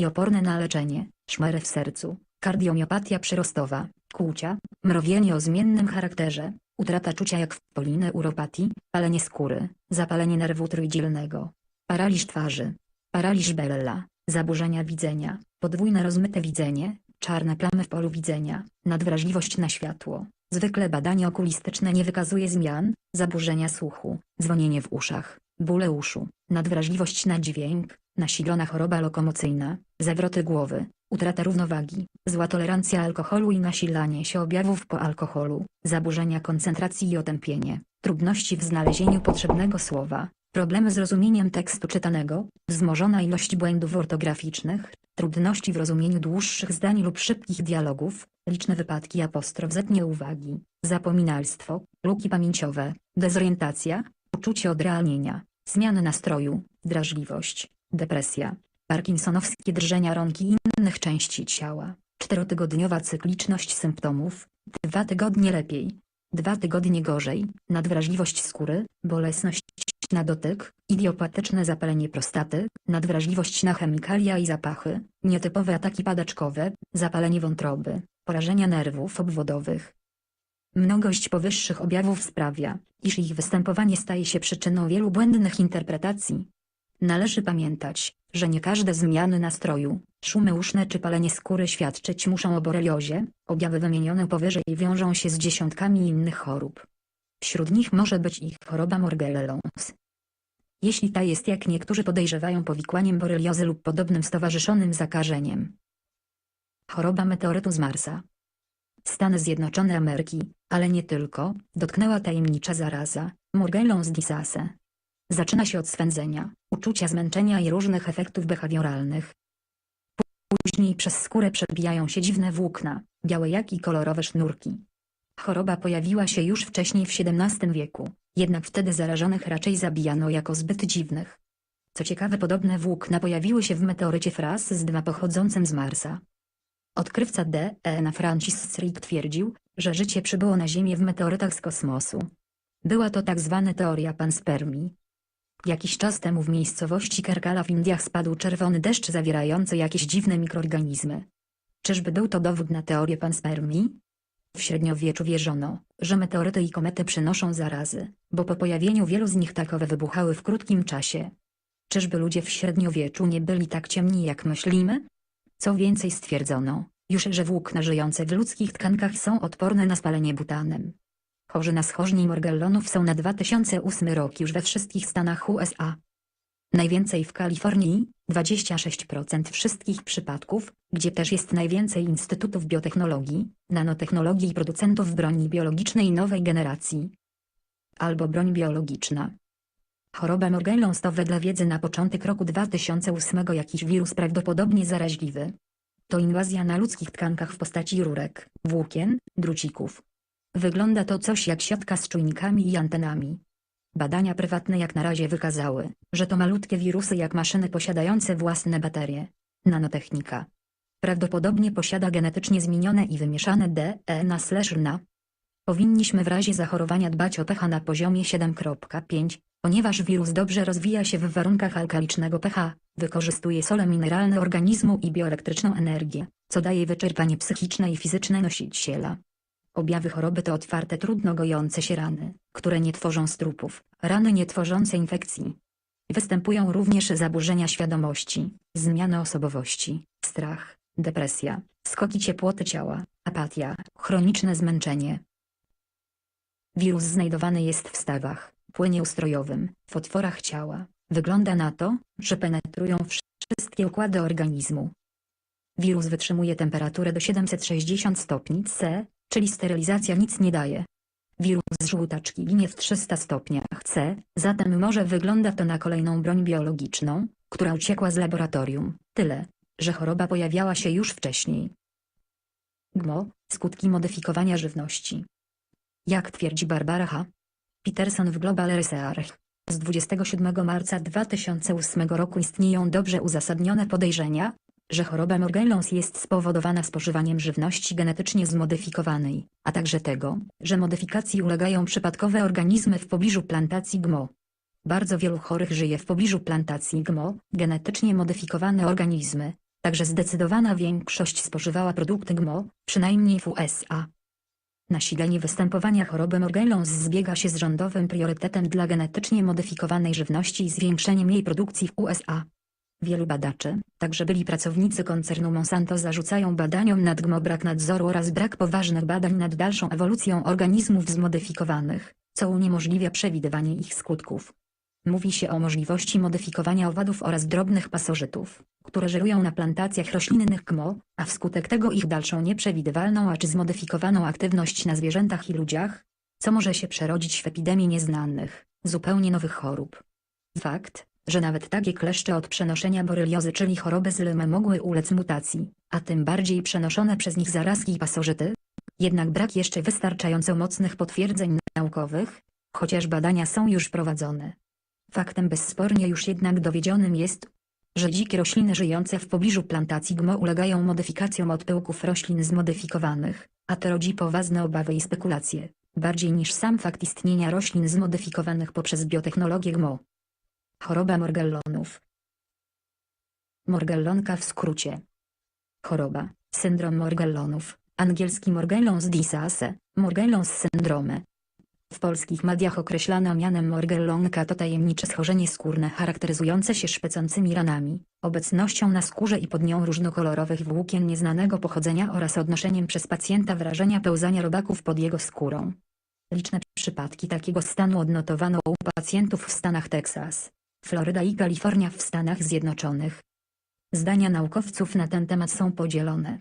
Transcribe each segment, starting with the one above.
i oporne na leczenie, szmery w sercu, kardiomiopatia przyrostowa, kłucia, mrowienie o zmiennym charakterze, utrata czucia jak w polineuropatii, palenie skóry, zapalenie nerwu trójdzielnego, paraliż twarzy, paraliż Bella, zaburzenia widzenia, podwójne rozmyte widzenie, czarne plamy w polu widzenia, nadwrażliwość na światło. Zwykle badanie okulistyczne nie wykazuje zmian, zaburzenia słuchu, dzwonienie w uszach, bóle uszu, nadwrażliwość na dźwięk, nasilona choroba lokomocyjna, zawroty głowy, utrata równowagi, zła tolerancja alkoholu i nasilanie się objawów po alkoholu, zaburzenia koncentracji i otępienie, trudności w znalezieniu potrzebnego słowa, problemy z rozumieniem tekstu czytanego, wzmożona ilość błędów ortograficznych, trudności w rozumieniu dłuższych zdań lub szybkich dialogów, liczne wypadki apostrof zetnie uwagi, zapominalstwo, luki pamięciowe, dezorientacja, uczucie odrealnienia, zmiany nastroju, drażliwość, depresja, parkinsonowskie drżenia rąk i innych części ciała, czterotygodniowa cykliczność symptomów, dwa tygodnie lepiej, dwa tygodnie gorzej, nadwrażliwość skóry, bolesność na dotyk, idiopatyczne zapalenie prostaty, nadwrażliwość na chemikalia i zapachy, nietypowe ataki padaczkowe, zapalenie wątroby, porażenia nerwów obwodowych. Mnogość powyższych objawów sprawia, iż ich występowanie staje się przyczyną wielu błędnych interpretacji. Należy pamiętać, że nie każde zmiany nastroju, szumy uszne czy palenie skóry świadczyć muszą o boreliozie, objawy wymienione powyżej wiążą się z dziesiątkami innych chorób. Wśród nich może być ich choroba Morgellons. Jeśli ta jest jak niektórzy podejrzewają powikłaniem boreliozy lub podobnym stowarzyszonym zakażeniem. Choroba meteorytu z Marsa. Stany Zjednoczone Ameryki, ale nie tylko, dotknęła tajemnicza zaraza, Morgellons disease. Zaczyna się od swędzenia, uczucia zmęczenia i różnych efektów behawioralnych. Później przez skórę przebijają się dziwne włókna, białe jak i kolorowe sznurki. Choroba pojawiła się już wcześniej w XVII wieku, jednak wtedy zarażonych raczej zabijano jako zbyt dziwnych. Co ciekawe podobne włókna pojawiły się w meteorycie Fras z 2 pochodzącym z Marsa. Odkrywca D. Na Francis Crick twierdził, że życie przybyło na Ziemię w meteorytach z kosmosu. Była to tak zwana teoria panspermii. Jakiś czas temu w miejscowości Kerkala w Indiach spadł czerwony deszcz zawierający jakieś dziwne mikroorganizmy. Czyżby był to dowód na teorię panspermii? W średniowieczu wierzono, że meteoryty i komety przynoszą zarazy, bo po pojawieniu wielu z nich takowe wybuchały w krótkim czasie. Czyżby ludzie w średniowieczu nie byli tak ciemni jak myślimy? Co więcej stwierdzono, już że włókna żyjące w ludzkich tkankach są odporne na spalenie butanem. Chorzy na schorzeń Morgellonów są na 2008 rok już we wszystkich stanach USA. Najwięcej w Kalifornii, 26% wszystkich przypadków, gdzie też jest najwięcej instytutów biotechnologii, nanotechnologii i producentów broni biologicznej nowej generacji. Albo broń biologiczna. Choroba Morgellons to wedle wiedzy na początek roku 2008 jakiś wirus prawdopodobnie zaraźliwy. To inwazja na ludzkich tkankach w postaci rurek, włókien, drucików. Wygląda to coś jak siatka z czujnikami i antenami. Badania prywatne jak na razie wykazały, że to malutkie wirusy jak maszyny posiadające własne baterie. Nanotechnika. Prawdopodobnie posiada genetycznie zmienione i wymieszane DNA/RNA. Powinniśmy w razie zachorowania dbać o pH na poziomie 7.5, ponieważ wirus dobrze rozwija się w warunkach alkalicznego pH, wykorzystuje sole mineralne organizmu i bioelektryczną energię, co daje wyczerpanie psychiczne i fizyczne nosiciela. Objawy choroby to otwarte trudno gojące się rany, które nie tworzą strupów, rany nie tworzące infekcji. Występują również zaburzenia świadomości, zmiany osobowości, strach, depresja, skoki ciepłoty ciała, apatia, chroniczne zmęczenie. Wirus znajdowany jest w stawach, płynie ustrojowym, w otworach ciała. Wygląda na to, że penetrują wszystkie układy organizmu. Wirus wytrzymuje temperaturę do 760 stopni C, czyli sterylizacja nic nie daje. Wirus żółtaczki ginie w 300 stopniach C, zatem może wygląda to na kolejną broń biologiczną, która uciekła z laboratorium, tyle, że choroba pojawiała się już wcześniej. GMO, skutki modyfikowania żywności. Jak twierdzi Barbara H. Peterson w Global Research, z 27 marca 2008 roku istnieją dobrze uzasadnione podejrzenia, że choroba Morgellons jest spowodowana spożywaniem żywności genetycznie zmodyfikowanej, a także tego, że modyfikacji ulegają przypadkowe organizmy w pobliżu plantacji GMO. Bardzo wielu chorych żyje w pobliżu plantacji GMO, genetycznie modyfikowane organizmy, także zdecydowana większość spożywała produkty GMO, przynajmniej w USA. Nasilenie występowania choroby Morgellons zbiega się z rządowym priorytetem dla genetycznie modyfikowanej żywności i zwiększeniem jej produkcji w USA. Wielu badaczy, także byli pracownicy koncernu Monsanto zarzucają badaniom nad GMO brak nadzoru oraz brak poważnych badań nad dalszą ewolucją organizmów zmodyfikowanych, co uniemożliwia przewidywanie ich skutków. Mówi się o możliwości modyfikowania owadów oraz drobnych pasożytów, które żerują na plantacjach roślinnych GMO, a wskutek tego ich dalszą nieprzewidywalną a czy zmodyfikowaną aktywność na zwierzętach i ludziach, co może się przerodzić w epidemii nieznanych, zupełnie nowych chorób. Fakt, że nawet takie kleszcze od przenoszenia boreliozy czyli choroby z Lyme mogły ulec mutacji, a tym bardziej przenoszone przez nich zarazki i pasożyty, jednak brak jeszcze wystarczająco mocnych potwierdzeń naukowych, chociaż badania są już prowadzone. Faktem bezspornie już jednak dowiedzionym jest, że dzikie rośliny żyjące w pobliżu plantacji GMO ulegają modyfikacjom od pyłków roślin zmodyfikowanych, a to rodzi poważne obawy i spekulacje, bardziej niż sam fakt istnienia roślin zmodyfikowanych poprzez biotechnologię GMO. Choroba Morgellonów. Morgellonka w skrócie. Choroba, syndrom Morgellonów, angielski Morgellons disease, Morgellons syndrome, w polskich mediach określana mianem morgellonka to tajemnicze schorzenie skórne charakteryzujące się szpecącymi ranami, obecnością na skórze i pod nią różnokolorowych włókien nieznanego pochodzenia oraz odnoszeniem przez pacjenta wrażenia pełzania robaków pod jego skórą. Liczne przypadki takiego stanu odnotowano u pacjentów w Stanach Teksas, Floryda i Kalifornia w Stanach Zjednoczonych. Zdania naukowców na ten temat są podzielone.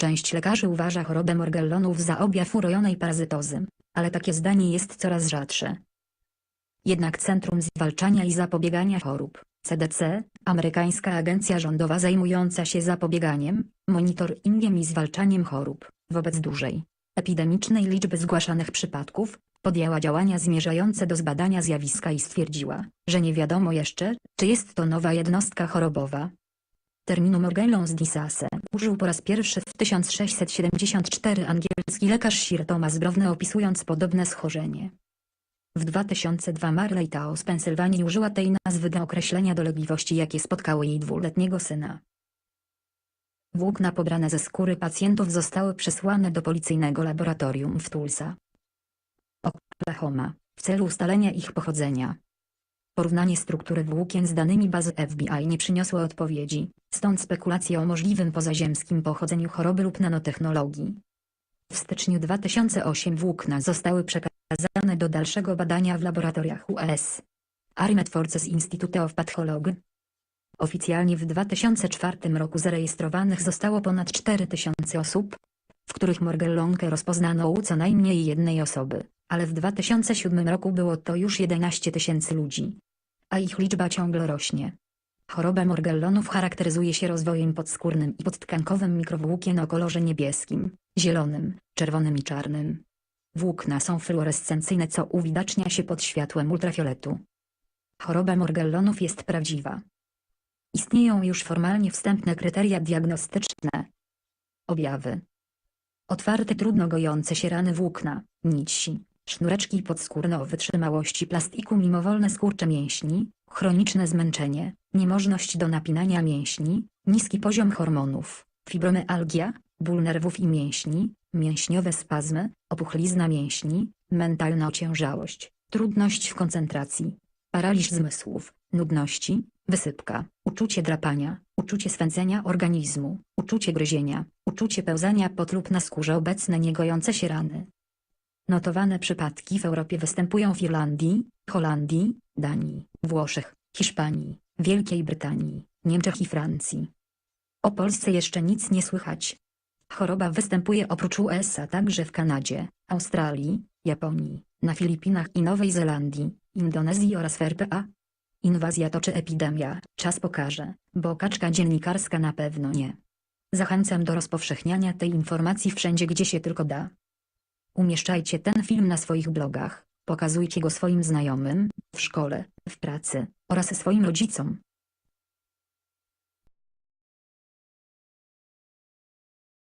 Część lekarzy uważa chorobę Morgellonów za objaw urojonej parazytozy, ale takie zdanie jest coraz rzadsze. Jednak Centrum Zwalczania i Zapobiegania Chorób, CDC, amerykańska agencja rządowa zajmująca się zapobieganiem, monitoringiem i zwalczaniem chorób, wobec dużej, epidemicznej liczby zgłaszanych przypadków, podjęła działania zmierzające do zbadania zjawiska i stwierdziła, że nie wiadomo jeszcze, czy jest to nowa jednostka chorobowa. Terminu Morgellons disease użył po raz pierwszy w 1674 angielski lekarz Sir Thomas Browne opisując podobne schorzenie. W 2002 Marley Tao z Pensylwanii użyła tej nazwy do określenia dolegliwości jakie spotkały jej dwuletniego syna. Włókna pobrane ze skóry pacjentów zostały przesłane do policyjnego laboratorium w Tulsa, Oklahoma, w celu ustalenia ich pochodzenia. Porównanie struktury włókien z danymi bazy FBI nie przyniosło odpowiedzi, stąd spekulacje o możliwym pozaziemskim pochodzeniu choroby lub nanotechnologii. W styczniu 2008 włókna zostały przekazane do dalszego badania w laboratoriach US. Armed Forces Institute of Pathology. Oficjalnie w 2004 roku zarejestrowanych zostało ponad 4000 osób, w których Morgellonkę rozpoznano u co najmniej jednej osoby, ale w 2007 roku było to już 11 tysięcy ludzi. A ich liczba ciągle rośnie. Choroba Morgellonów charakteryzuje się rozwojem podskórnym i podtkankowym mikrowłókien o kolorze niebieskim, zielonym, czerwonym i czarnym. Włókna są fluorescencyjne co uwidacznia się pod światłem ultrafioletu. Choroba Morgellonów jest prawdziwa. Istnieją już formalnie wstępne kryteria diagnostyczne. Objawy Otwarte trudno gojące się rany włókna, nici, sznureczki podskórne o wytrzymałości plastiku mimowolne skurcze mięśni, chroniczne zmęczenie, niemożność do napinania mięśni, niski poziom hormonów, fibromyalgia, ból nerwów i mięśni, mięśniowe spazmy, opuchlizna mięśni, mentalna ociężałość, trudność w koncentracji, paraliż zmysłów, nudności, wysypka, uczucie drapania, uczucie swędzenia organizmu, uczucie gryzienia, uczucie pełzania pot lub na skórze obecne niegojące się rany. Notowane przypadki w Europie występują w Irlandii, Holandii, Danii, Włoszech, Hiszpanii, Wielkiej Brytanii, Niemczech i Francji. O Polsce jeszcze nic nie słychać. Choroba występuje oprócz USA także w Kanadzie, Australii, Japonii, na Filipinach i Nowej Zelandii, Indonezji oraz w RPA. Inwazja to czy epidemia, czas pokaże, bo kaczka dziennikarska na pewno nie. Zachęcam do rozpowszechniania tej informacji wszędzie gdzie się tylko da. Umieszczajcie ten film na swoich blogach, pokazujcie go swoim znajomym, w szkole, w pracy, oraz swoim rodzicom.